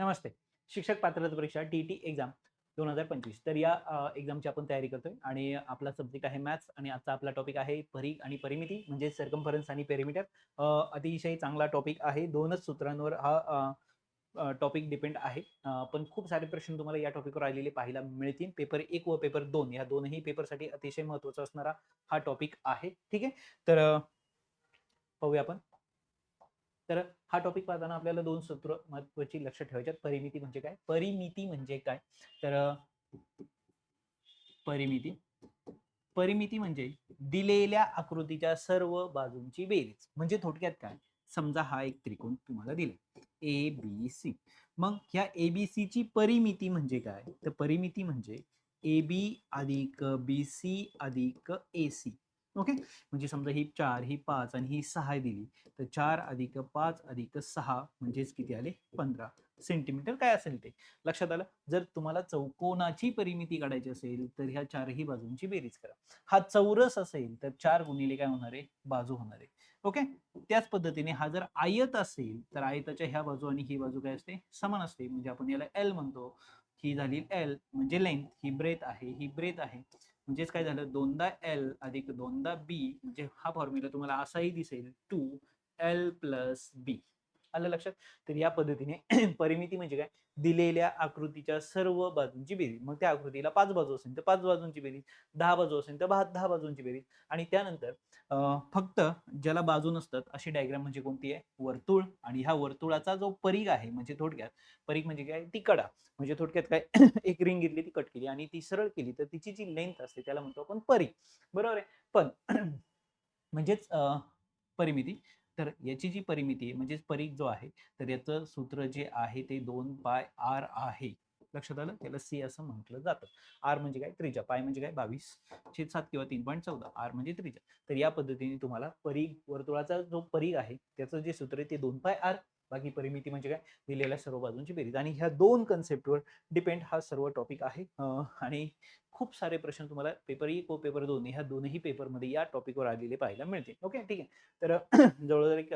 नमस्ते. शिक्षक पात्रता परीक्षा टी टी एक्झाम दोन हजार पंचवीस. तर या एक्झामची आपण तयारी करतोय आणि आपला सब्जेक्ट आहे मॅथ्स आणि आजचा आपला टॉपिक आहे परी आणि परिमिती म्हणजे सर्कम्फरन्स आणि पेरिमीटर अतिशय चांगला टॉपिक आहे. दोनच सूत्रांवर हा टॉपिक डिपेंड आहे. पण खूप सारे प्रश्न तुम्हाला या टॉपिकवर आलेले पाहायला मिळतील. पेपर एक व पेपर दोन या दोनही पेपरसाठी अतिशय महत्त्वाचा असणारा हा टॉपिक आहे. ठीक आहे? तर पाहूया आपण. तर हा टॉपिक पाहताना आपल्याला दोन सूत्र महत्वाची लक्षात ठेवायच्यात. परिमिती म्हणजे काय? परिमिती म्हणजे काय? तर परिमिती. परिमिती म्हणजे दिलेल्या आकृतीच्या सर्व बाजूंची बेरीज. म्हणजे थोडक्यात काय? समजा हा एक त्रिकोण तुम्हाला दिला ए बी सी मग ह्या ए बी सी ची परिमिती म्हणजे काय? तर परिमिती म्हणजे ए बी अधिक बी सी अधिक ए सी ओके? म्हणजे समजा ही चार ही पाच आणि ही सहा दिली तर चार अधिक पाच अधिक सहा म्हणजेच किती आले? पंधरा. सेंटीमीटर काय असेल ते? लक्षात आलं? जर तुम्हाला चौकोनाची परिमिती काढायची असेल तर ह्या चारही बाजूंची बेरीज करा. हा चौरस असेल तर चार गुणिले काय होणार आहे? बाजू होणार आहे. ओके? त्याच पद्धतीने हा जर आयत असेल तर आयताच्या ह्या बाजू आणि ही बाजू काय असते? समान असते. म्हणजे आपण याला एल म्हणतो. ही झाली एल म्हणजे लेंथ ही ब्रेथ आहे ही ब्रेथ आहे. म्हणजेच काय झालं? दोनदा एल अधिक दोनदा बी म्हणजे हा फॉर्म्युला तुम्हाला असाही दिसेल. टू एल प्लस बी आलं लक्षात? तर या पद्धतीने परिमिती म्हणजे काय? दिलेल्या आकृतीच्या सर्व बाजूंची बेरीज. मग त्या आकृतीला पाच बाजू असेल तर पाच बाजूंची बेरीज दहा बाजू असेल तर दहा दहा बाजूंची बेरीज. आणि त्यानंतर फक्त ज्याला बाजू नसतात अशी डायग्राम म्हणजे कोणती आहे? वर्तुळ. आणि ह्या वर्तुळाचा जो परीघ आहे म्हणजे थोडक्यात परीघ म्हणजे काय? ती कडा. म्हणजे थोडक्यात काय? एक रिंग घेतली ती कट केली. आणि ती सरळ केली तर तिची जी लेंथ असते त्याला म्हणतो आपण परीघ. बरोबर आहे? पण म्हणजेच अं, परिमिती. तर याची जी परिमिती आहे म्हणजेच परीख जो आहे तर याचं सूत्र जे आहे ते दोन पाय आर आहे. लक्षात आलं? त्याला सी असं म्हटलं जातं. आर म्हणजे काय? त्रिजा पाय म्हणजे काय? बावीस छेद सात किंवा तीन पॉईंट चौदा. आर म्हणजे त्रिजा तर या पद्धतीने तुम्हाला परीघ वर्तुळाचा जो परीघ आहे त्याचं जे सूत्र आहे ते दोन पाय आर. बाकी परिमिती म्हणजे काय? दिलेल्या सर्व बाजूंची बेरीज. आणि ह्या दोन कन्सेप्टवर डिपेंड हा सर्व टॉपिक आहे. आणि खूप सारे प्रश्न तुम्हाला पेपर एक व पेपर दोन ह्या दोनही पेपरमध्ये या टॉपिकवर आलेले पाहायला मिळतील. ओके ठीक आहे. तर जवळजवळ एक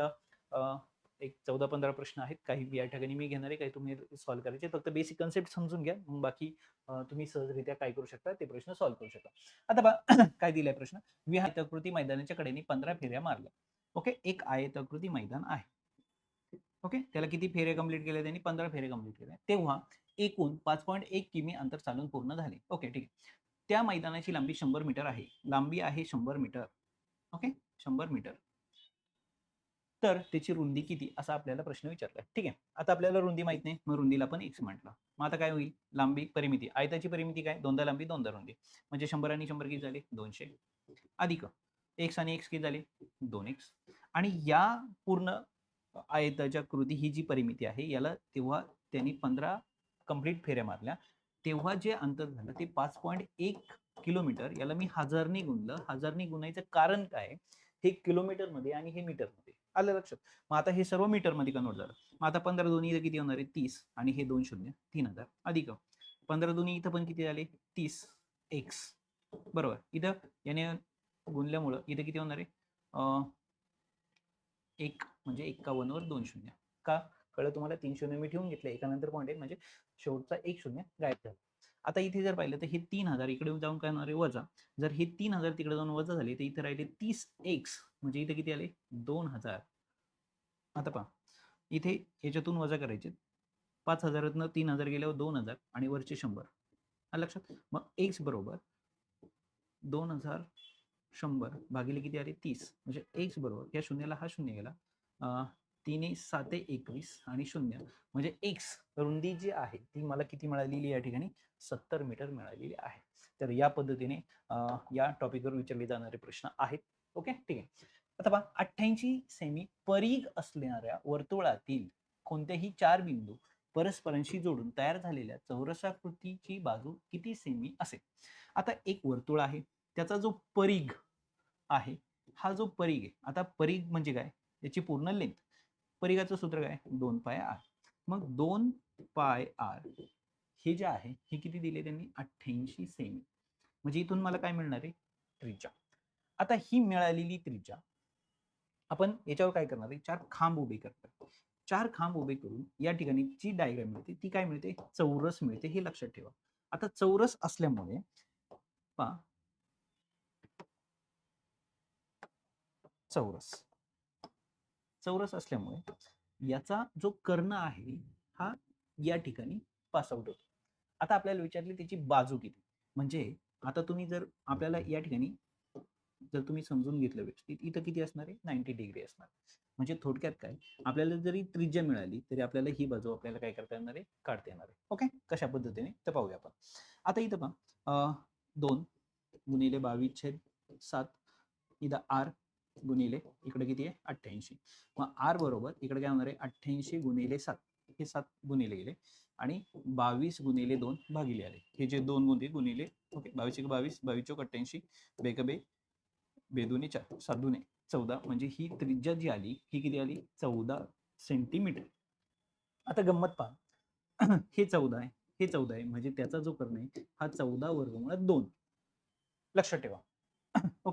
एक चौदा पंधरा प्रश्न आहेत. काही या ठिकाणी मी घेणार आहे काही तुम्ही सॉल्व्ह करायचे. फक्त बेसिक कन्सेप्ट समजून घ्या. मग बाकी तुम्ही सहजरित्या काय करू शकता ते प्रश्न सॉल्व्ह करू शकता. आता बा काय दिलाय प्रश्न? विहायताकृती मैदानाच्या कडेने पंधरा फेऱ्या मारल्या. ओके एक आयताकृती मैदान आहे. ओके? त्याला किती फेरे कंप्लीट केले त्यांनी? पंधरा फेरे कंप्लीट केले. तेव्हा एकूण पाच पॉईंट एक किमी अंतर चालून पूर्ण झाले. ओके ठीक आहे. त्या मैदानाची लांबी शंभर मीटर आहे. लांबी आहे शंभर मीटर. ओके? शंभर मीटर. तर त्याची रुंदी किती? असा आपल्याला प्रश्न विचारला ठीक आहे. आता आपल्याला रुंदी माहीत नाही. मग रुंदीला पण एक्स म्हटलं. मग आता काय होईल? लांबी परिमिती. आयताची परिमिती काय? दोनदा लांबी दोनदा रुंदी. म्हणजे शंभर आणि शंभर किती झाले? दोनशे. अधिक. एक्स आणि एक्स किती झाले? दोन एक्स. आणि या पूर्ण आयताच्या कृती ही जी परिमिती आहे याला तेव्हा त्यांनी पंधरा कंप्लीट फेऱ्या मारल्या. तेव्हा जे अंतर झालं ते पाच पॉईंट एक किलोमीटर याला मी हजारनी गुणलं. हजारनी गुणायचं कारण काय? हे किलोमीटरमध्ये आणि हे मीटरमध्ये. आलं लक्षात? मग आता हे सर्व मीटरमध्ये कन्वर्ट झालं. मग आता पंधरा दोन्ही इथं किती होणार आहे? तीस. आणि हे दोन शून्य तीन हजार. अधिक. पंधरा दोन्ही इथं पण किती झाले? तीस. एक्स. बरोबर. इथं याने गुणल्यामुळं इथं किती होणार आहे? एक म्हणजे एक्कावन्नवर दोन शून्य. का? कळलं तुम्हाला? तीन शून्य मी ठेवून घेतलं. एकानंतर पॉईंट एक म्हणजे शेवटचा एक शून्य गायब झाला. आता इथे जर पाहिलं तर हे तीन हजार इकडे जाऊन काय होणार आहे वजा. जर हे तीन हजार तिकडे जाऊन वजा झाले तर इथे राहिले तीस एक्स म्हणजे इथे किती आले? दोन हजार. आता पहा. इथे याच्यातून वजा करायचे. पाच हजारातनं तीन हजार गेल्यावर दोन हजार आणि वरचे शंभर. लक्षात? मग एक्स बरोबर दोन हजार शंभर भागिले किती आले? तीस. म्हणजे एक्स बरोबर. या शून्याला हा शून्य गेला. तिने साते एकवीस आणि शून्य. म्हणजे एक्स रुंदी जी आहे ती मला किती मिळालेली या ठिकाणी? सत्तर मीटर मिळालेली आहे. तर या पद्धतीने या टॉपिकवर विचारले जाणारे प्रश्न आहेत. ओके ठीक आहे. आता पहा अठ्ठ्याऐंशी सेमी परीघ असणाऱ्या वर्तुळातील कोणतेही चार बिंदू परस्परांशी जोडून तयार झालेल्या चौरसाकृतीची बाजू किती सेमी असेल? आता एक वर्तुळ आहे. त्याचा जो परीघ आहे हा जो परीघ आहे आता परीघ म्हणजे काय? याची पूर्ण लेंथ परिघाचं सूत्र काय? दोन पाय आर. मग दोन पाय आर हे जे आहे हे किती दिले त्यांनी? अठ्ठ्याऐंशी सेमी म्हणजे इथून मला काय मिळणार आहे? त्रिज्या. आता ही मिळालेली त्रिज्या आपण याच्यावर काय करणार आहे? चार खांब उभे करतात. चार खांब उभे करून या ठिकाणी जी डायग्राम मिळते ती काय मिळते? चौरस मिळते. हे लक्षात ठेवा. आता चौरस असल्यामुळे पा चौरस. चौरस असल्यामुळे याचा जो कर्ण आहे हा या ठिकाणी पास आउट होतो. आता आपल्याला विचारली त्याची बाजू किती? म्हणजे आता तुम्ही जर आपल्याला या ठिकाणी जर तुम्ही समजून घेतलं व्यवस्थित इथं किती असणार आहे? नाईन्टी डिग्री असणार. म्हणजे थोडक्यात काय? आपल्याला जरी त्रिज्या मिळाली तरी आपल्याला ही बाजू आपल्याला काय करता येणार आहे? काढता येणार आहे. ओके? कशा पद्धतीने? तर पाहूया आपण. आता इथं पहा. दोन गुणिले बावीस छेद सात इथं आर गुणिले इकडे किती आहे? अठ्ठ्याऐंशी. मग आर बरोबर इकडे काय होणार आहे? अठ्ठ्याऐंशी गुणिले सात. हे सात गुणिले गेले. आणि बावीस गुणिले दोन भागिले आले. हे जे दोन गुणिले गुणिले ओके बावीस एक बावीस बावीस चौक अठ्ठ्याऐंशी बेकबे बेदुने चार साधुने चौदा. म्हणजे ही त्रिज्या जी आली ही किती आली? चौदा सेंटीमीटर आता गंमत पहा. हे चौदा आहे हे चौदा आहे. म्हणजे त्याचा जो कर्ण आहे हा चौदा वर्गमुळात दोन. लक्षात ठेवा.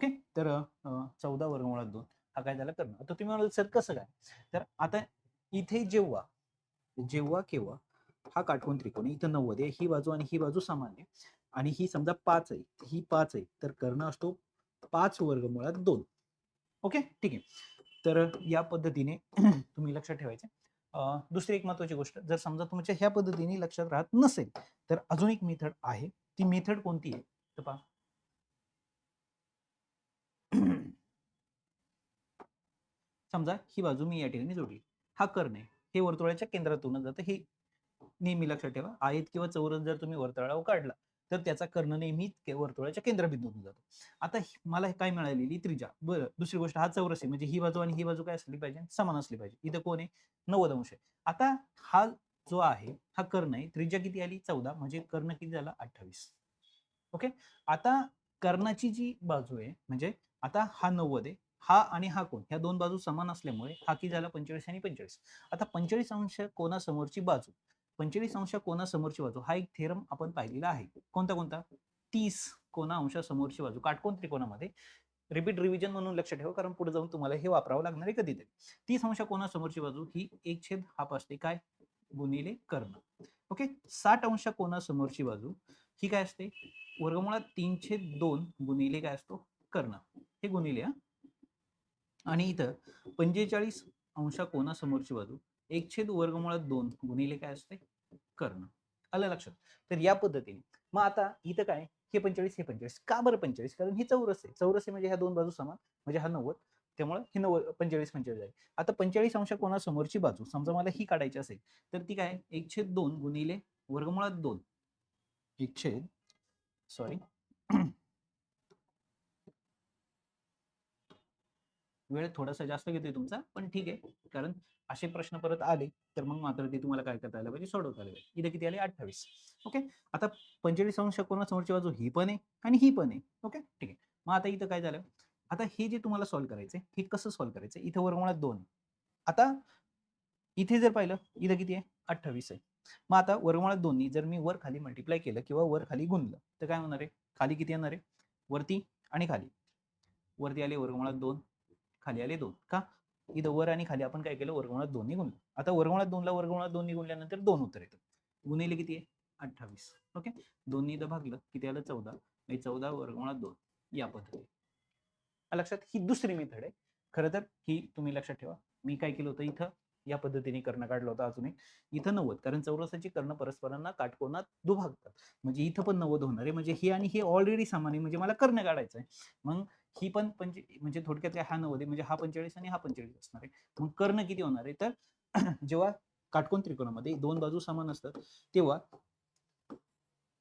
ओके? तर चौदा चौदा वर्गमुळात दोन. हा काय झाला? कर्ण. आता तुम्ही म्हणाल सर कसं काय? तर आता इथे जेव्हा जेव्हा केव्हा हा काटकोन त्रिकोण इथं नव्वद आहे ही बाजू आणि ही बाजू सामान्य आहे. आणि ही समजा पाच आहे ही पाच आहे तर कर्ण असतो पाच वर्गमुळात दोन. ओके? ठीक आहे. तर या पद्धतीने तुम्ही लक्षात ठेवायचे. दुसरी एक महत्वाची गोष्ट जर समजा तुमच्या ह्या पद्धतीने लक्षात राहत नसेल तर अजून एक मेथड आहे. ती मेथड कोणती आहे? तर पहा. समजा ही बाजू मी या ठिकाणी जोडली. हा कर्ण आहे. हे वर्तुळाच्या केंद्रातून जातं. हे नेहमी लक्षात ठेवा. आयत किंवा चौरस जर तुम्ही वर्तुळावर काढला तर त्याचा कर्ण नेहमी वर्तुळाच्या केंद्रबिंदूतून जातो. आता मला काय मिळालेली? त्रिजा. बरं दुसरी गोष्ट हा चौरस आहे. म्हणजे ही बाजू आणि ही बाजू काय असली पाहिजे? समान असली पाहिजे. इथं कोण आहे? नव्वद अंश आहे. आता हा जो आहे हा कर्ण आहे. त्रिज्या किती आली? चौदा. म्हणजे कर्ण किती झाला? अठ्ठावीस. ओके? आता कर्णाची जी बाजू आहे म्हणजे आता हा नव्वद आहे. हा आणि हा कोण ह्या दोन बाजू समान असल्यामुळे हा की झाला पंचेचाळीस आणि पंचेचाळीस. आता पंचेचाळीस अंश कोणासमोरची बाजू पंचेचाळीस अंश कोणासमोरची बाजू हा एक थेरम आपण पाहिलेला आहे. कोणता कोणता? तीस कोणा अंशासमोरची बाजू. काटकोण त्रिकोणामध्ये. रिपीट रिव्हिजन म्हणून लक्ष ठेवा कारण पुढे जाऊन तुम्हाला हे वापरावं लागणार आहे कधीतरी. तीस अंश कोणासमोरची बाजू ही एक छेद हाफ असते काय? गुणिले कर्ण. ओके? साठ अंश कोणासमोरची बाजू ही काय असते? वर्गमुळात तीन छेद दोन गुणिले काय असतो? कर्ण. हे गुणिले हा. आणि इथं पंचेचाळीस अंशा कोणासमोरची बाजू? एक छेद वर्गमुळात दोन गुणिले काय असते कर्ण. आलं लक्षात? तर या पद्धतीने. मग आता इथं काय? हे पंचेचाळीस हे पंचेचाळीस. का बरं पंचेचाळीस? कारण ही चौरस आहे. चौरस आहे म्हणजे ह्या दोन बाजू समान. म्हणजे हा नव्वद. त्यामुळे हे नव्वद पंचेचाळीस पंचेचाळीस आहे. आता पंचेचाळीस अंश कोणासमोरची बाजू? समजा मला ही काढायची असेल तर ती काय? एक छेद दोन गुणिले वर्गमुळात दोन. एक छेद सॉरी वेळ थोडासा जास्त घेतोय तुमचा पण ठीक आहे. कारण असे प्रश्न परत आले तर मग मात्र ते तुम्हाला काय करता आलं पाहिजे सोडवता आलं पाहिजे. इथे किती आले? अठ्ठावीस. ओके? आता पंचेचाळीस अंश कोणासमोरची बाजू ही पण आहे आणि ही पण आहे. ओके? ठीक आहे. मग आता इथं काय झालं? आता हे जे तुम्हाला सॉल्व्ह करायचं हे कसं सॉल्व्ह करायचं इथं वर्गमुळात दोन आता इथे जर पाहिलं इथं किती आहे? अठ्ठावीस आहे. मग आता वर्गमुळात दोन्ही जर मी वर खाली मल्टिप्लाय केलं किंवा वर खाली गुणलं तर काय होणार आहे? खाली किती येणार आहे? वरती आणि खाली. वरती आले वर्गमुळात दोन. खाली आले दोन का? इथं वर आणि खाली आपण काय केलं? वर्गमुळात दोन्ही गुणलं आता वर्गमुळात दोनला वर्गमुळात दोन्ही गुणल्यानंतर दोन उत्तर येतं गुणिले किती आहे? अठ्ठावीस. ओके? दोन्ही इथं भागलं किती आलं? चौदा. म्हणजे चौदा वर्गमुळात दोन. या पद्धतीने. लक्षात ही दुसरी मेथड आहे. खरं तर ही तुम्ही लक्षात ठेवा. मी काय केलं होतं इथं? या पद्धतीने कर्ण काढलं होतं अजून एक. इथं नव्वद कारण चौरसाची कर्ण परस्परांना काटकोनात दुभागतात. म्हणजे इथं पण नव्वद होणार आहे. म्हणजे हे आणि हे ऑलरेडी सामान्य आहे. म्हणजे मला कर्ण काढायचं आहे. मग ही पण पंचे म्हणजे थोडक्यात काय हा नव्वद म्हणजे हा पंचेचाळीस आणि हा पंचेचाळीस असणार आहे. मग कर्ण किती होणार आहे? तर जेव्हा काटकोन त्रिकोणामध्ये दोन बाजू समान असतात तेव्हा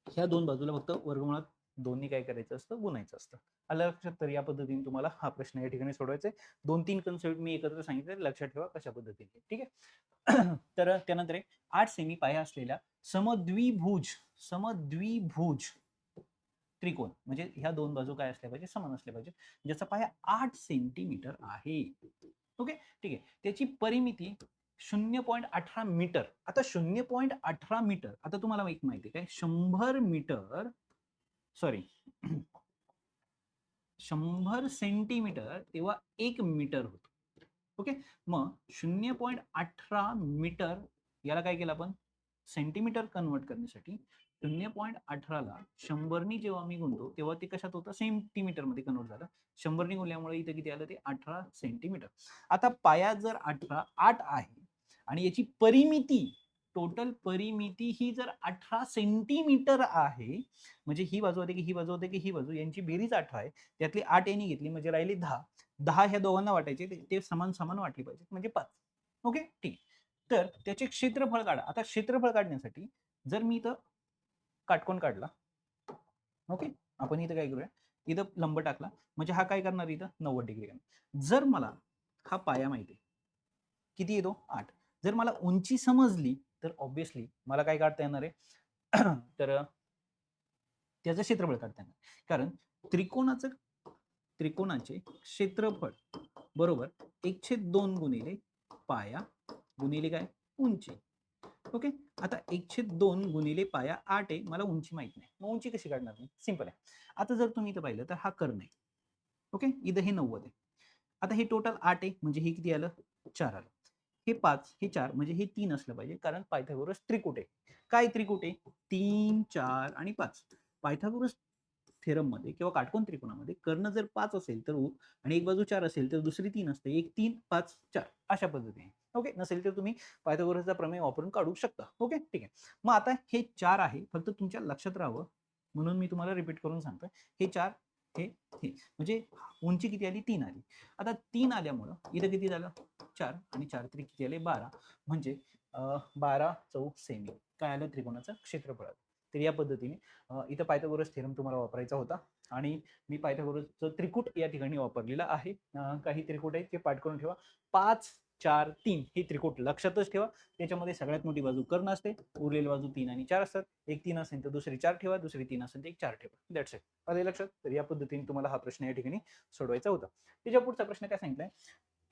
ह्या दोन बाजूला फक्त वर्गमुळात दोन्ही काय करायचं असतं? गुणायचं असतं. आलं लक्षात? तर या पद्धतीने तुम्हाला हा प्रश्न या ठिकाणी सोडवायचा आहे. दोन तीन कन्सेप्ट मी एकत्र सांगितले लक्षात ठेवा कशा पद्धतीने. ठीक आहे? तर त्यानंतर एक आठ सेमी पाया असलेल्या समद्विभुज समद्विभुज त्रिकोण. म्हणजे ह्या दोन बाजू काय असल्या पाहिजे समान असल्या पाहिजे ज्याचा पाया आठ सेंटीमीटर आहे. ओके? ठीक आहे. त्याची परिमिती शून्य पॉईंट अठरा मीटर. आता शून्य पॉईंट अठरा मीटर. आता तुम्हाला एक माहिती काय? शंभर मीटर सॉरी शंभर सेंटीमीटर तेव्हा एक मीटर होतो. ओके? मग शून्य पॉईंट अठरा मीटर याला काय केलं आपण? सेंटीमीटर कन्वर्ट करण्यासाठी शून्य पॉईंट अठराला शंभरनी जेव्हा मी गुणतो तेव्हा ते कशात होतं? सेंटीमीटरमध्ये कन्वर्ट झालं. शंभरनी गुणल्यामुळे इथं किती आलं ते? अठरा सेंटीमीटर आता पाया जर अठरा आठ आहे आणि याची परिमिती टोटल परिमिती ही जर अठरा सेंटीमीटर आहे म्हणजे ही बाजू होते की ही बाजू होते की ही बाजू यांची बेरीज अठरा आहे त्यातली आठ यांनी घेतली म्हणजे राहिली दहा. दहा ह्या दोघांना वाटायचे ते- ते समान समान वाटली पाहिजे म्हणजे पाच. ओके? ठीक. तर त्याचे क्षेत्रफळ काढा. आता क्षेत्रफळ काढण्यासाठी जर मी इथं काटकोन काढला. ओके? आपण इथं काय करूया? इथं लंब टाकला. म्हणजे हा काय करणार इथं? नव्वद डिग्री करणार. जर मला हा पाया माहिती किती येतो? आठ. जर मला उंची समजली तर ऑब्विसली मला काय काढता येणार आहे? तर त्याचं क्षेत्रफळ काढता येणार. कारण त्रिकोणाचं त्रिकोणाचे क्षेत्रफळ बरोबर? एकशे दोन गुणिले पाया गुणिले काय? उंची. ओके? आता एकशे दोन गुणिले पाया आठ आहे मला उंची माहीत नाही. मग उंची कशी काढणार मी? सिंपल आहे. आता जर तुम्ही इथं पाहिलं तर हा कर्ण आहे. ओके इथं हे नव्वद आहे. आता हे टोटल आठ आहे म्हणजे हे किती आलं? चार आलं. हे पाच हे चार म्हणजे हे तीन असलं पाहिजे कारण पायथागोरस त्रिकुट आहे. काय त्रिकुट आहे? तीन चार आणि पाच. पायथागोरस थेरममध्ये किंवा काटकोन त्रिकोणामध्ये कर्ण जर पाच असेल तर उ आणि एक बाजू चार असेल तर दुसरी तीन असते. एक तीन पाच चार. अशा पद्धतीने. ओके? नसेल तर तुम्ही पायथागोरसचा प्रमेय वापरून काढू शकता. ओके? ठीक आहे. मग आता हे चार आहे. फक्त तुमच्या लक्षात राहावं. म्हणून मी तुम्हाला रिपीट करून सांगतोय. हे चार हे हे. म्हणजे उंची किती आली? तीन आली. आता तीन आल्यामुळं इथं किती झालं? चार. आणि चार तरी किती आले? बारा. म्हणजे बारा चौ सेमी. काय आलं? त्रिकोणाचं क्षेत्रफळ. आलं. तर या पद्धतीने इथं पायथागोरस थेरम तुम्हाला वापरायचा होता. आणि मी पायथागोरसचं त्रिकूट या ठिकाणी वापरलेलं आहे. काही त्रिकूट आहेत ते पाठ करून ठेवा. पाच चार तीन हे त्रिकोट लक्षातच ठेवा. त्याच्यामध्ये सगळ्यात मोठी बाजू कर्ण असते उरलेली बाजू तीन आणि चार असतात. एक तीन असेल तर दुसरी चार ठेवा दुसरी तीन असेल तर एक चार ठेवा. दॅट्स इट आले लक्षात? तर या पद्धतीने तुम्हाला हा प्रश्न या ठिकाणी सोडवायचा होता. त्याच्या पुढचा प्रश्न काय सांगितलाय?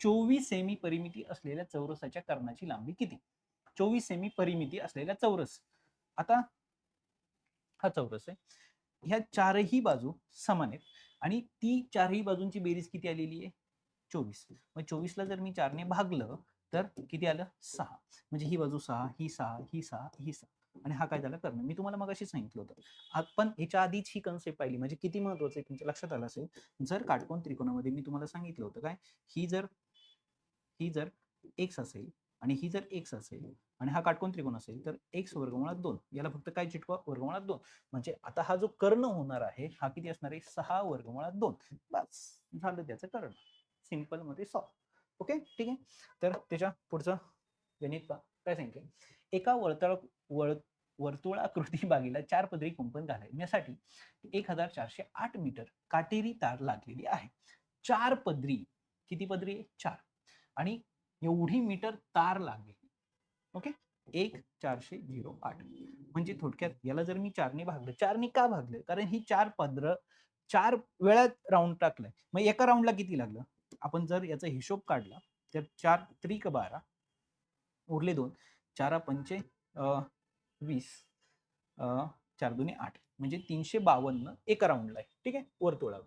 चोवीस सेमी परिमिती असलेल्या चौरसाच्या कर्णाची लांबी किती? चोवीस सेमी परिमिती असलेल्या चौरस. आता हा चौरस आहे. ह्या चारही बाजू समान आहेत आणि ती चारही बाजूंची बेरीज किती आलेली आहे? चोवीस. मग चोवीसला जर मी चारने भागलं तर किती आलं? सहा. म्हणजे ही बाजू सहा ही सहा ही सहा ही सहा. आणि हा काय झाला? कर्ण. मी तुम्हाला मग सांगितलं होतं. पण याच्या आधीच ही कन्सेप्ट पाहिली. म्हणजे किती महत्वाचं आहे तुमच्या लक्षात आलं असेल? जर काटकोन त्रिकोणामध्ये मी तुम्हाला सांगितलं होतं काय? ही जर ही जर एक्स असेल आणि ही जर एक्स असेल आणि हा काटकोण त्रिकोण असेल तर एक्स वर्गमुळात दोन. याला फक्त काय चिटवा वर्गमुळात दोन. म्हणजे आता हा जो कर्ण होणार आहे हा किती असणार आहे? सहा वर्गमुळात दोन. बस. झालं त्याचं कर्ण. सिंपलमध्ये सॉल्व ओके? ठीक आहे? तर त्याच्या पुढचं गणित काय सांगते एका वर्तळ वळ वर्तुळाकृती बागेला चार पदरी कुंपण घालण्यासाठी एक हजार चारशे आठ मीटर काटेरी तार लागलेली आहे. चार पदरी. किती पदरी? आहे चार. आणि एवढी मीटर तार लागेल. ओके? एक चारशे झिरो आठ. म्हणजे थोडक्यात याला जर मी चारने भागलं चारने का भागलं? कारण ही चार पदर चार वेळात राऊंड टाकलंय. मग एका राऊंडला किती लागलं? आपण जर याचा हिशोब काढला तर चार त्रिक बारा उरले दोन. चारा पंचे वीस चार दोन्ही आठ. म्हणजे तीनशे बावन्न एका राऊंडला आहे. ठीक आहे? वर्तुळावर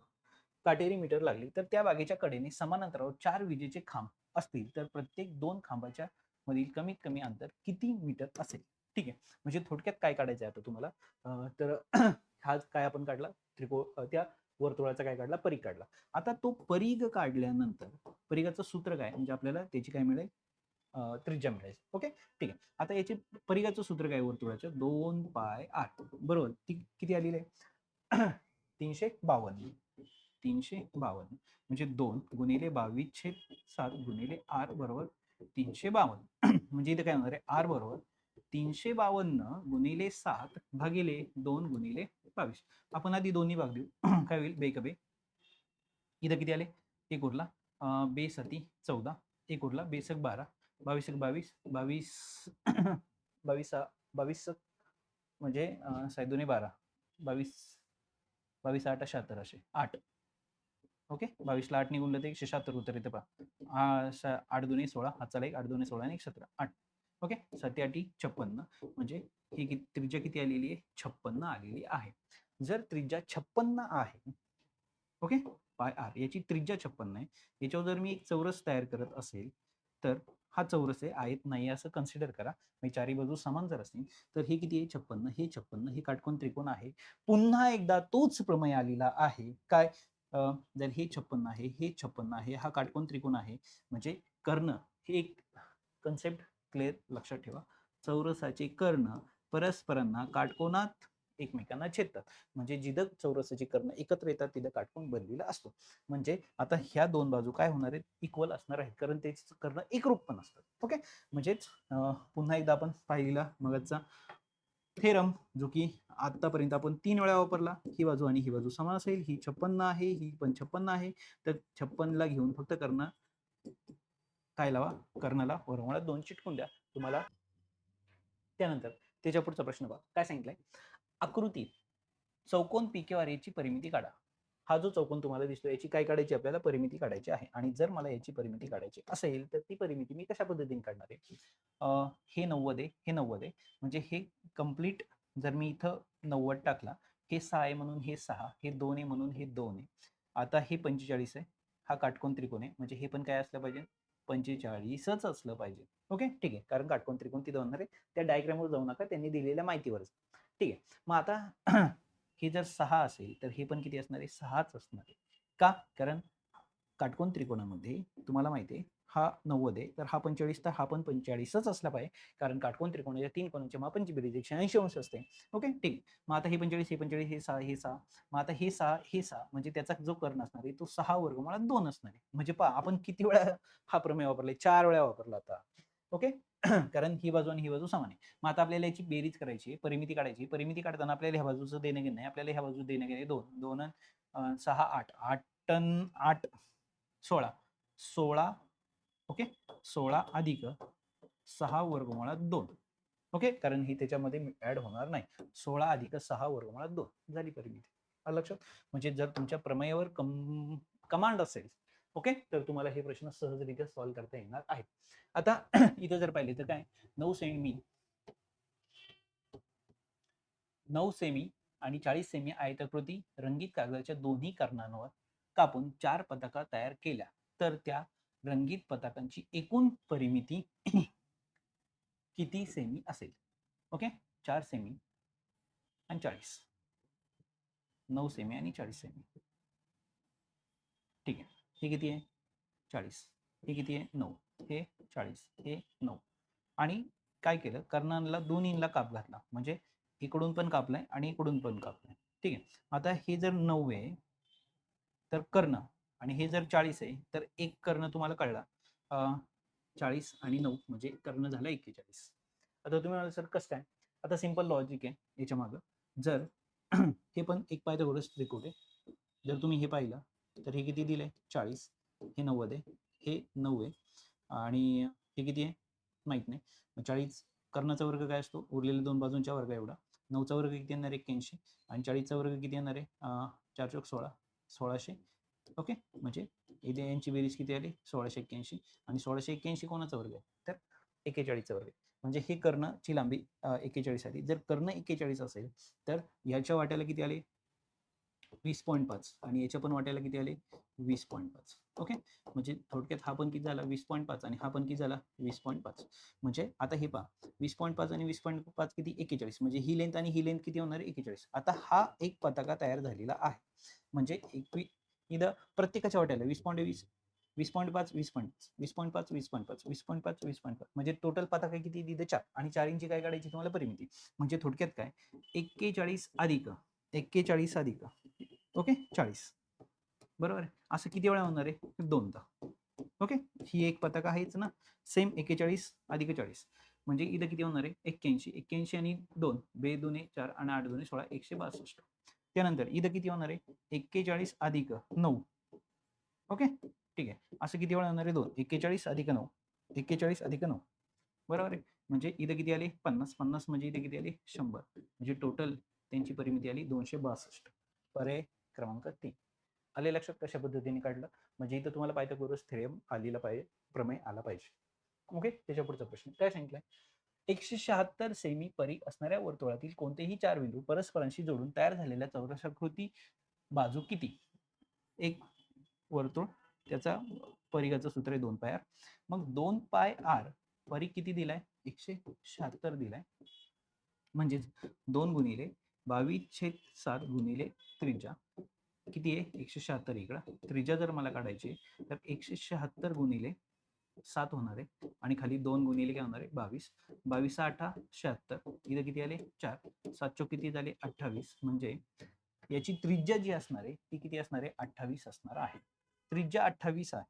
काटेरी मीटर लागली तर त्या बागेच्या कडेने समान अंतरावर चार विजेचे खांब असतील तर प्रत्येक दोन खांबाच्या मधील कमीत कमी अंतर किती मीटर असेल? ठीक आहे? म्हणजे थोडक्यात काय काढायचं आहे आता तुम्हाला? तर हा काय आपण काढला? त्रिको त्या वर्तुळाचा काय काढला? परीघ काढला. आता तो परीघ काढल्यानंतर परीघाचं सूत्र काय? म्हणजे आपल्याला त्याची काय मिळेल? त्रिज्या मिळेल. ओके? ठीक आहे. आता याचे परीघाचं सूत्र काय वर्तुळाचं? दोन पाय आठ. बरोबर? ती किती आलेली आहे? तीनशे बावन्न. तीनशे बावन्न. म्हणजे दोन गुणिले बावीस छेद सात गुणिले आर बरोबर तीनशे बावन्न. म्हणजे इथे काय होणार आहे? आर बरोबर तीनशे बावन्न गुणिले सात भागिले दोन गुणिले बावीस. आपण आधी दोन्ही भाग देऊ. काय होईल? बे कबे इथं किती आले? एक उरला. बे सती चौदा. एक उरला. बेसक बारा. बावीस एक बावीस. बावीस बावीस बावीस म्हणजे अं, बारा. बावीस बावीस आठ शहात्तर असे. आठ. ओके? बावीसला आठ निघून ते एकशे शहात्तर उत्तर येते पहा. आठ दोन्ही सोळा. हातचाला एक आठ दोन्ही सोळा आणि एक सतरा. आठ. ओके? सत्या आठी छप्पन्न. म्हणजे ही कि- त्रिज्या किती आलेली आहे? छप्पन्न आलेली आहे. जर त्रिज्या छप्पन्न आहे ओके? पाय आर. याची त्रिज्या छप्पन्न आहे. याच्यावर जर मी एक चौरस तयार करत असेल तर हा चौरस आहे आयत नाही असं कन्सिडर करा. म्हणजे चारी बाजू समान जर असतील तर हे किती आहे? छप्पन्न. हे छप्पन्न हे काटकोन त्रिकोण आहे. पुन्हा एकदा तोच प्रमेय आलेला आहे. काय? जर हे छप्पन्न आहे हे छप्पन्न आहे हा काटकोन त्रिकोण आहे. म्हणजे कर्ण हे एक कन्सेप्ट क्लिअर लक्षात ठेवा. चौरसाचे कर्ण परस्परांना काटकोनात एकमेकांना छेदतात. म्हणजे जिथं चौरसाची कर्ण एकत्र येतात तिथं काटकोन बनलेला असतो. म्हणजे आता ह्या दोन बाजू काय होणार आहेत? इक्वल असणार आहेत. कारण त्याचे कर्ण एकरूप पण असतात. ओके म्हणजेच पुन्हा एकदा आपण पाहिलेला मगचा थेरम जो की आतापर्यंत आपण तीन वेळा वापरला. ही बाजू आणि ही बाजू समान असेल. ही छप्पन्न आहे. ही पण छप्पन्न आहे. तर छप्पनला घेऊन फक्त कर्ण काय लावा? कर्णाला वरवणाला दोन चिटकून द्या. तुम्हाला त्यानंतर त्याच्या पुढचा प्रश्न बघा. काय सांगितलंय? आकृती चौकोन PQR याची परिमिती काढा. हा जो चौकोन तुम्हाला दिसतो याची काय काढायची? आपल्याला परिमिती काढायची आहे. आणि जर मला याची परिमिती काढायची असेल तर ती परिमिती मी कशा पद्धतीने काढणार आहे? हे नव्वद आहे. हे नव्वद आहे. म्हणजे हे कंप्लीट जर मी इथं नव्वद टाकला हे सहा आहे म्हणून हे सहा हे दोन आहे म्हणून हे दोन आहे. आता हे पंचेचाळीस आहे. हा काटकोन त्रिकोण आहे. म्हणजे हे पण काय असलं पाहिजे? पंचेचाळीसच असलं पाहिजे. ओके? ठीक आहे. कारण काटकोण त्रिकोण तिथं होणार आहे. त्या डायग्रामवर जाऊ नका. त्यांनी दिलेल्या माहितीवरच. ठीक आहे. मग आता हे जर सहा असेल तर हे पण किती असणार आहे? सहाच असणार आहे. का? कारण काटकोन त्रिकोणामध्ये तुम्हाला माहिती आहे हा नव्वद आहे. तर हा पंचेचाळीस तर हा पण पंचेचाळीसच असला पाहिजे. कारण काटकोन त्रिकोणाच्या तीन कोणाच्या मापांची बेरीज एकशे ऐंशी अंश असते. ओके? ठीक. मग आता हे पंचेचाळीस हे पंचेचाळीस हे सहा हे सहा. मग आता हे सहा हे सहा. म्हणजे त्याचा जो कर्ण असणार आहे तो सहा वर्ग मला दोन असणार आहे. म्हणजे पहा आपण किती वेळा हा प्रमेय वापरला चार वेळा वापरला आता. ओके? कारण ही बाजू आणि ही बाजू समान आहे. मग आता आपल्याला याची बेरीज करायची परिमिती काढायची परिमिती काढताना आपल्याला ह्या बाजूचं देणं घेणं आहे. आपल्याला ह्या बाजू देणं घेणे दोन. दोन सहा आठ. आठ टन आठ. सोळा. सोळा ओके? सोळा अधिक सहा वर्गमुळात दोन. ओके? कारण ही त्याच्यामध्ये ऍड होणार नाही. सोळा अधिक सहा वर्गमुळात दोन. झाली परिमिती. लक्षात? म्हणजे जर तुमच्या प्रमेयावर कम कमांड असेल ओके? तर तुम्हाला हे प्रश्न सहजरित्या सॉल्व्ह करता येणार आहेत. आता इथं जर पाहिले तर काय? नऊ सेमी नऊ सेमी आणि चाळीस सेमी आयताकृती रंगीत कागदाच्या दोन्ही कर्णांवर कापून चार पताका तयार केल्या. तर त्या रंगीत पताकांची एकूण परिमिती किती सेमी असेल? ओके चार सेमी आणि चाळीस. नऊ सेमी आणि चाळीस सेमी ठीक आहे. हे किती आहे? चाळीस. हे किती आहे? नऊ. हे चाळीस. हे नऊ. आणि काय केलं? कर्णांना दोन्हीला काप घातला. म्हणजे इकडून पण कापलाय आणि इकडून पण कापलाय. ठीक आहे. आता हे जर नऊ आहे तर कर्ण आणि हे जर चाळीस आहे तर एक कर्ण तुम्हाला कळला. चाळीस आणि नऊ म्हणजे कर्ण झाला एक्केचाळीस. आता तुम्ही म्हणाल सर कसं काय? आता सिंपल लॉजिक आहे याच्या मागं. जर हे पण एक पायथागोरस त्रिकोट आहे. जर तुम्ही हे पाहिलं तर हे किती दिलंय? चाळीस. हे नव्वद आहे. हे नऊ आहे. आणि हे किती आहे? माहीत नाही. चाळीस कर्णाचा वर्ग काय असतो? उरलेल्या दोन बाजूंच्या वर्ग एवढा. नऊचा वर्ग किती येणार? आहे एक्क्याऐंशी. आणि चाळीसचा वर्ग किती येणार आहे? चार चौक सोळा. सोळाशे. ओके? म्हणजे इथे यांची बेरीज किती आली? सोळाशे एक्क्याऐंशी. आणि सोळाशे एक्क्याऐंशी कोणाचा वर्ग आहे? तर एक्केचाळीसचा वर्ग म्हणजे हे कर्णची लांबी एक्केचाळीस आली. जर कर्ण एक्केचाळीस असेल तर ह्याच्या वाट्याला किती आले? वीस पॉईंट पाच. आणि याच्या पण वाट्याला किती आले? वीस पॉईंट पाच. ओके? म्हणजे थोडक्यात हा पण किती झाला? वीस पॉईंट पाच. आणि हा पण किती झाला? वीस पॉईंट पाच. म्हणजे आता हे पहा. वीस पॉईंट पाच आणि वीस पॉईंट पाच किती? एक्केचाळीस म्हणजे ही लेंथ आणि ही लेंथ किती होणार? आहे एक्केचाळीस आता हा एक पताका तयार झालेला आहे. म्हणजे एकवी इथं प्रत्येकाच्या वाट्याला वीस पॉईंट वीस वीस पॉईंट पाच वीस पॉईंट वीस पॉईंट पाच वीस पॉईंट पाच वीस पॉईंट पाच वीस पॉईंट पाच. म्हणजे टोटल पताका किती? तिथे चार. आणि चार इंची काय काढायची तुम्हाला परिमिती? म्हणजे थोडक्यात काय? एक्केचाळीस अधिक एक्केचाळीस अधिक. ओके? चाळीस. बरोबर आहे? असं किती वेळा होणार आहे? दोनदा. ओके? ही एक पताका आहेच ना? सेम एक्केचाळीस अधिक चाळीस. म्हणजे इथं किती होणार आहे? एक्क्याऐंशी. एक्क्याऐंशी आणि दोन. बे दोन्ही चार आणि आठ दोन्ही सोळा. एकशे बासष्ट. त्यानंतर इथं किती होणार आहे? एक्केचाळीस अधिक नऊ. ओके? ठीक आहे. असं किती वेळा होणार आहे? दोन. एक्केचाळीस अधिक नऊ. एक्केचाळीस अधिक नऊ. बरोबर आहे? म्हणजे इथं किती आले? पन्नास. पन्नास म्हणजे इथे किती आले? शंभर. म्हणजे टोटल त्यांची परिमिती आली दोनशे बासष्ट. पर्याय क्रमांक तीन. आले लक्षात कशा पद्धतीने काढलं? म्हणजे इथं तुम्हाला पायथागोरस थेरम आलेला पाहिजे प्रमेय आला पाहिजे. ओके? त्याच्या पुढचा प्रश्न. काय सांगितलंय? एकशे शहात्तर सेमी परी असणाऱ्या वर्तुळातील कोणतेही चार बिंदू परस्परांशी जोडून तयार झालेल्या चौरसाकृती बाजू किती? एक वर्तुळ त्याचा परिघाचं सूत्र आहे दोन पाय आर. मग दोन पाय आर परी किती दिलाय? एकशे शहात्तर दिलाय. म्हणजेच दोन गुणिले बावीस छेद सात गुणिले त्रिजा किती आहे? एकशे शहात्तर इकडं. त्रिजा जर मला काढायची तर एकशे शहात्तर गुणिले सात होणार आहे. आणि खाली दोन गुणिले काय होणार आहे? बावीस. बावीस आठा शहात्तर. इथं किती आले? चार. सात चो किती झाले? अठ्ठावीस. म्हणजे याची त्रिज्या जी असणार आहे ती किती असणार आहे? अठ्ठावीस असणार आहे. त्रिज्या अठ्ठावीस आहे.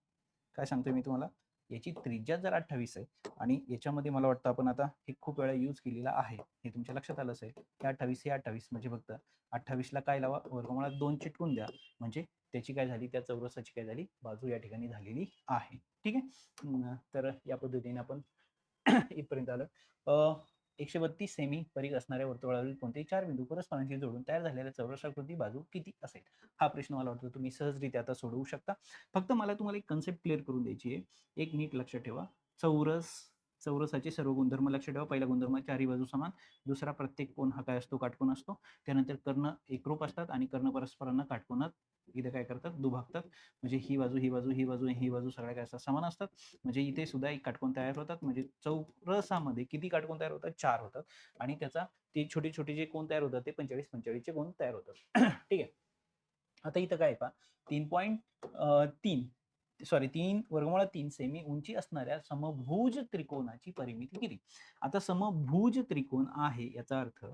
काय सांगतोय मी तुम्हाला? याची त्रिज्या जर अठ्ठावीस आहे आणि याच्यामध्ये मला वाटतं आपण आता हे खूप वेळा यूज केलेला आहे. हे तुमच्या लक्षात आलं असेल. हे अठ्ठावीस हे अठ्ठावीस. म्हणजे फक्त अठ्ठावीसला काय लावा? वर्गमुळात दोन चिटकून द्या. म्हणजे त्याची काय झाली त्या चौरसाची काय झाली बाजू या ठिकाणी झालेली आहे. ठीक आहे? तर या पद्धतीने आपण इथपर्यंत आलं. एकशे बत्तीस सेमी परिघ असणाऱ्या वर्तुळावरील कोणतेही चार बिंदू परस्परांशी जोडून तयार झालेल्या चौरसाकृती बाजू किती असेल? हा प्रश्न मला वाटतं तुम्ही सहजरित्या आता सोडवू शकता. फक्त मला तुम्हाला एक कन्सेप्ट क्लिअर करून द्यायची आहे. एक नीट लक्षात ठेवा. चौरस चौरसाचे सर्व गुणधर्म लक्षात ठेवा. पहिला गुणधर्म चारही बाजू समान. दुसरा प्रत्येक कोण हा काय असतो? काटकोन असतो. त्यानंतर कर्ण एकरूप असतात आणि कर्ण परस्परांना काटकोनात इथे काय करतात? दुभागतात. म्हणजे ही बाजू ही बाजू ही बाजू ही बाजू सगळ्या काय असतात? समान असतात. म्हणजे इथे सुद्धा एक काटकोन तयार होतात. म्हणजे चौरसामध्ये किती काटकोन तयार होतात? चार होतात. आणि त्याचा ते छोटे छोटे जे कोण तयार होतात? ते पंचेचाळीस पंचेचाळीसचे कोण तयार होतात. ठीक आहे. आता इथं काय आहे पहा? तीन पॉईंट तीन. सॉरी तीन वर्गमुळा तीन. सेमी उंची असणाऱ्या समभुज त्रिकोणाची परिमिती किती? आता समभुज त्रिकोण आहे याचा अर्थ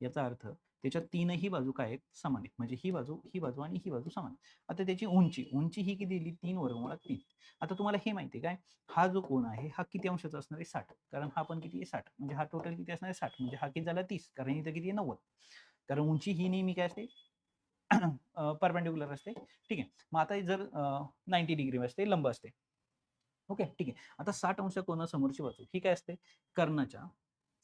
याचा अर्थ त्याच्या तीनही बाजू काय आहेत? समान आहेत. म्हणजे ही बाजू ही बाजू आणि ही बाजू समान आता त्याची उंची उंची ही किती दिली? तीन वर्गमुळात तीन. आता तुम्हाला हे माहिती काय? हा जो कोण आहे हा किती अंशाचा असणार आहे? साठ. कारण हा पण किती आहे? साठ. म्हणजे हा टोटल किती असणार आहे? साठ. म्हणजे हा किती झाला? तीस. कारण इथं किती आहे? नव्वद. कारण उंची ही नेहमी काय असते? परपेंडिक्युलर असते. ठीक आहे. मग आता जर नाईन्टी डिग्री असते लंब असते. ओके? ठीक आहे. आता साठ अंश कोणासमोरची बाजू ही काय असते? कर्णाच्या.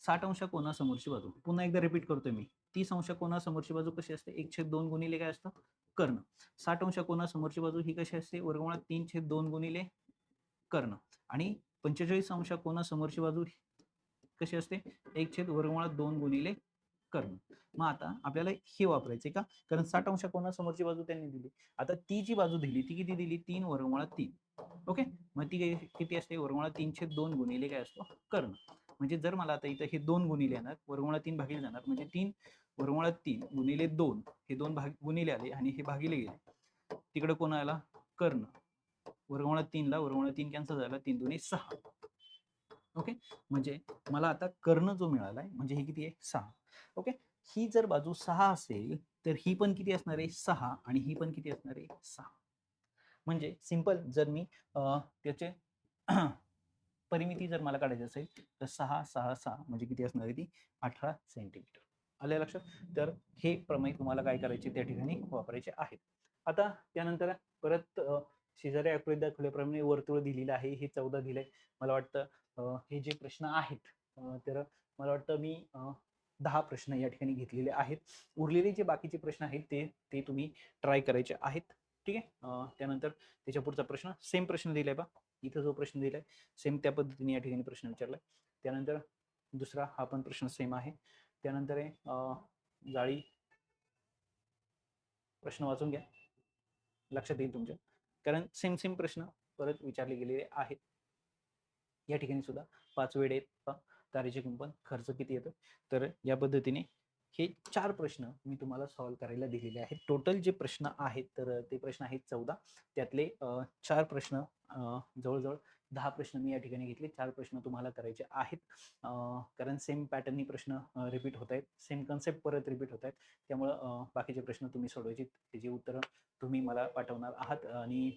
साठ अंश कोणासमोरची बाजू? पुन्हा एकदा रिपीट करतोय मी. तीस अंश कोणासमोरची बाजू कशी असते? एक छेद दोन गुणिले काय असतं? कर्ण. साठ अंश कोणासमोरची बाजू ही कशी असते? वर्गमुळात तीन छेद दोन गुणिले कर्ण. आणि पंचेचाळीस अंश कोणासमोरची बाजू कशी असते? एक छेद वर्गमुळात दोन गुणिले कर्ण. मग आता आपल्याला हे वापरायचे का? कारण साठ अंश कोणासमोरची बाजू त्यांनी दिली. आता ती जी बाजू दिली ती किती दिली? तीन वर्गमुळात तीन. ओके? मग ती किती असते? वर्गमुळात तीनशे दोन गुणिले काय असतो? कर्ण. म्हणजे जर मला आता इथं हे दोन गुणिले येणार वर्गमुळात तीन भागिले जाणार म्हणजे तीन वर्गमुळात तीन गुणिले दोन हे दोन भाग गुणिले आले आणि हे भागिले गेले. तिकडे कोण आला? कर्ण. वर्गमुळात तीनला वर्गमुळात तीन कॅन्सल झाला तीन दोन्ही सहा. ओके? म्हणजे मला आता कर्ण जो मिळालाय म्हणजे हे किती आहे? सहा. ओके? ही जर बाजू सहा असेल तर ही पण किती असणार आहे? सहा आणि ही पण किती असणार आहे? सहा. म्हणजे सिंपल जर मी अं, त्याचे परिमिती जर मला काढायची असेल तर सहा सहा सहा म्हणजे किती असणार आहे ती? अठरा सेंटीमीटर आल्या लक्षात? तर हे प्रमेय तुम्हाला काय करायचे? त्या ठिकाणी वापरायचे आहेत. आता त्यानंतर परत शेजारी आकृती दाखवल्याप्रमाणे वर्तुळ दिलेलं आहे. हे चौदा दिलंय. मला वाटतं हे जे प्रश्न आहेत तर मला वाटतं मी दहा प्रश्न या ठिकाणी घेतलेले आहेत. उरलेले जे बाकीचे प्रश्न आहेत ते ते तुम्ही ट्राय करायचे आहेत. ठीक आहे? त्यानंतर त्याच्या पुढचा प्रश्न सेम प्रश्न दिलाय बा. इथं जो प्रश्न दिलाय सेम त्या पद्धतीने या ठिकाणी प्रश्न विचारलाय. त्यानंतर दुसरा हा पण प्रश्न सेम आहे. त्यानंतर आहे जाळी. प्रश्न वाचून घ्या. लक्षात येईल तुमच्या. कारण सेम सेम प्रश्न परत विचारले गेलेले आहेत. या ठिकाणी सुद्धा पाच वेळ आहेत तारेचे कुंपण खर्च किती येतो? तर या पद्धतीने हे चार प्रश्न मी तुम्हाला सॉल्व्ह करायला दिलेले आहेत. टोटल जे प्रश्न आहेत तर ते प्रश्न आहेत चौदा. त्यातले चार प्रश्न जवळजवळ दहा प्रश्न मी या ठिकाणी घेतले. चार प्रश्न तुम्हाला करायचे आहेत. कारण सेम पॅटर्ननी प्रश्न रिपीट होत आहेत. सेम कन्सेप्ट परत रिपीट होत आहेत. त्यामुळं बाकीचे प्रश्न तुम्ही सोडवायचे त्याची उत्तरं तुम्ही मला पाठवणार आहात. आणि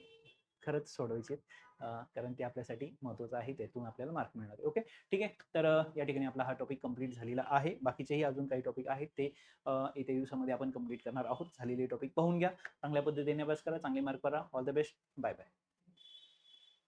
खरंच सोडवायचे कारण ते आपल्यासाठी महत्वाचं आहे त्यातून आपल्याला मार्क मिळणार ओके ठीक आहे? तर या ठिकाणी आपला हा टॉपिक कंप्लीट झालेला आहे. बाकीचेही अजून काही टॉपिक आहेत ते येत्या दिवसामध्ये आपण कंप्लीट करणार आहोत. झालेले टॉपिक पाहून घ्या. चांगल्या पद्धतीने अभ्यास करा चांगले मार्क करा all the best bye bye